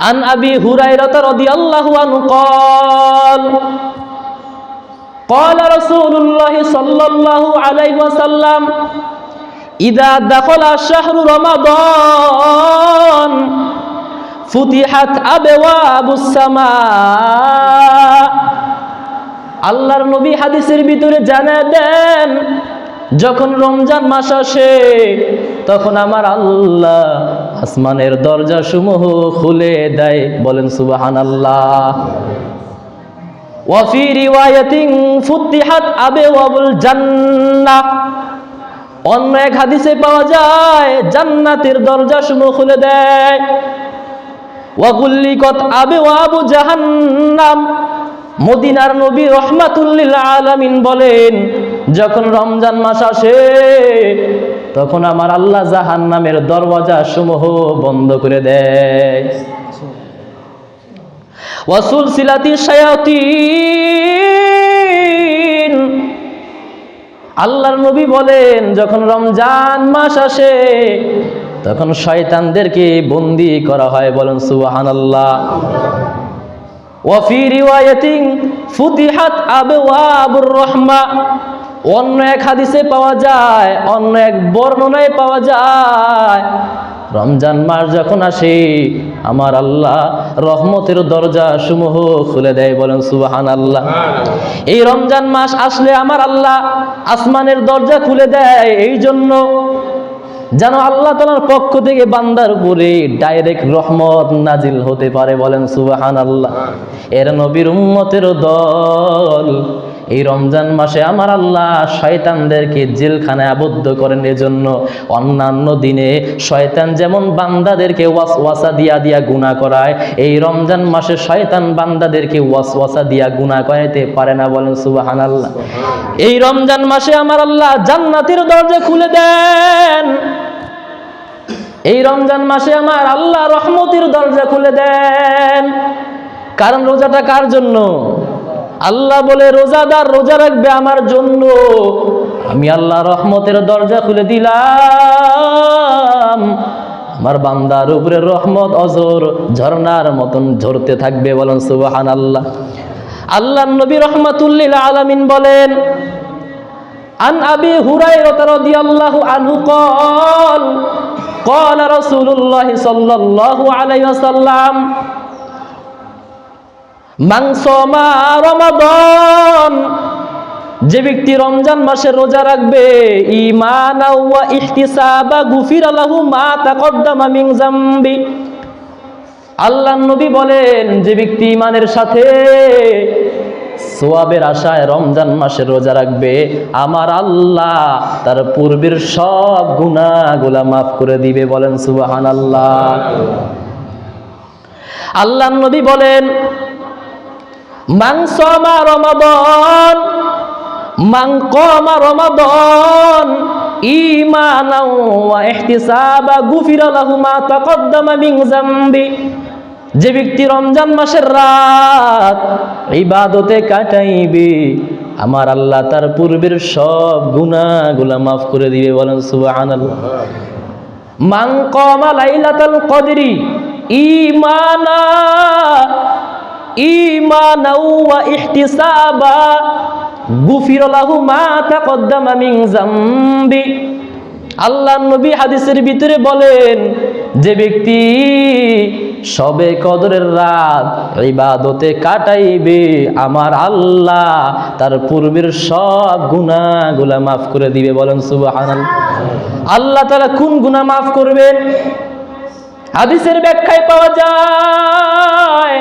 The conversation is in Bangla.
عن أبي هريرة رضي الله عنه قال قال رسول الله صلى الله عليه وسلم إذا دخل شهر رمضان فتحت أبواب السماء আল্লাহর নবী হাদিসের ভিতরে জানা দেন যখন রমজান মাস আসে তখন আমার আল্লাহ আসমানের দরজা সমূহ খুলে দেয়। বলেন সুবাহান আল্লাহ ওয়াফি হাদিসে পাওয়া যায়, জান্নাতের খুলে দেয়। ওয়াগুল্লিকত আবওয়াবু জাহান্নাম। মদিনার নবী রহমাতুল্লিল আলামিন বলেন, যখন রমজান মাস আসে, তখন আমার আল্লাহ জাহান নামের দরওয়াজা সমূহ বন্ধ করে দেয়। ওয়াসুল সিলাতি শায়াতিন। আল্লাহর নবী বলেন, যখন রমজান মাস আসে, তখন শয়তানদেরকে বন্দি করা হয়। বলেন সুবহানাল্লাহ। ওয়াফি রিওয়ায়াতিন ফুতিহাত আবওয়াবুর রহমা। অন্য এক হাদিসে পাওয়া যায় অন্য এক বর্ণনায় পাওয়া যায় রমজান মাস যখন আসে আমার আল্লাহ রহমতের দরজা সমূহ খুলে দেয় বলেন সুবাহান আল্লাহ এই রমজান মাস আসলে আমার আল্লাহ আসমানের দরজা খুলে দেয় এই জন্য যেন আল্লাহ তালার পক্ষ থেকে বান্দার উপরে ডাইরেক্ট রহমত নাজিল হতে পারে বলেন সুবাহান আল্লাহ এর নবীর উম্মতের দল, এই রমজান মাসে আমার আল্লাহ শয়তানদেরকে জেলখানায় আবদ্ধ করেন এজন্য অন্যান্য দিনে শয়তান যেমন বান্দাদেরকে ওয়াস ওয়াসা দিয়া দিয়া গুণা করায়, এই রমজান মাসে শয়তান বান্দাদেরকে ওয়াস ওয়াসা দিয়া গুণা করাইতে পারে না বলেন সুবাহান আল্লাহ এই রমজান মাসে আমার আল্লাহ জান্নাতের দরজা খুলে দেন। এই রমজান মাসে আমার আল্লাহ রহমতির দরজা খুলে দেন। কারণ রোজাটা কার জন্য? আল্লাহ বলে, রোজাদার রোজা রাখবে আমার জন্য। আমি আল্লাহ রহমতের দরজা খুলে দিলাম। আমার বান্দার উপরে রহমত অজর ঝর্নার মতন ঝরতে থাকবে বলেন সুবাহান আল্লাহ আল্লাহ নবী রহমতুল্লিল আলমিন বলেন, আন আবি হুরাই রতারদি আল্লাহ আনহু কল قال رسول الله صلى الله عليه وسلم من صام رمضان যে ব্যক্তি রমজান মাসে রোজা রাখবে ইমান ওয়া ইহতিসাবা গুফির লাহু মা তাকদ্দামা মিন জামবি আল্লাহ নবী বলেন যে ব্যক্তি ইমানের সাথে সোয়াবের আশায় রমজান মাসে রোজা রাখবে। আমার আল্লাহ তার পূর্বের সব গুনাহগুলা মাফ করে দিবে, বলেন সুবাহান আল্লাহ আল্লাহ নবী বলেন মাংস আমার রমাদন মাং আমার রমাদন ইহতিসাবা গুফিরা লাহু মা তাকদ্দামা মিন জামবি যে ব্যক্তি রমজান মাসের রাত ইবাদতে কাটাইবে, আমার আল্লাহ তার পূর্বের সব গুনাহগুলা মাফ করে দিবে, বলেন সুবহানাল্লাহ। মান কমা লাইলাতাল কদরি ইমানা ইমানাও ওয়া ইহতিসাবা, গুফির লাহু মা তাকদ্দামা মিন জামবি আল্লাহ নবী হাদিসের ভিতরে বলেন, যে ব্যক্তি সবে কদরের রাত ইবাদতে কাটাইবে আমার আল্লাহ। তার পূর্বের সব গুণাগুলা মাফ করে দিবে, বলেন সুবহানাল্লাহ। আল্লাহ তারা কোন গুণা মাফ করবেন? হাদিসের ব্যাখ্যায় পাওয়া যায়।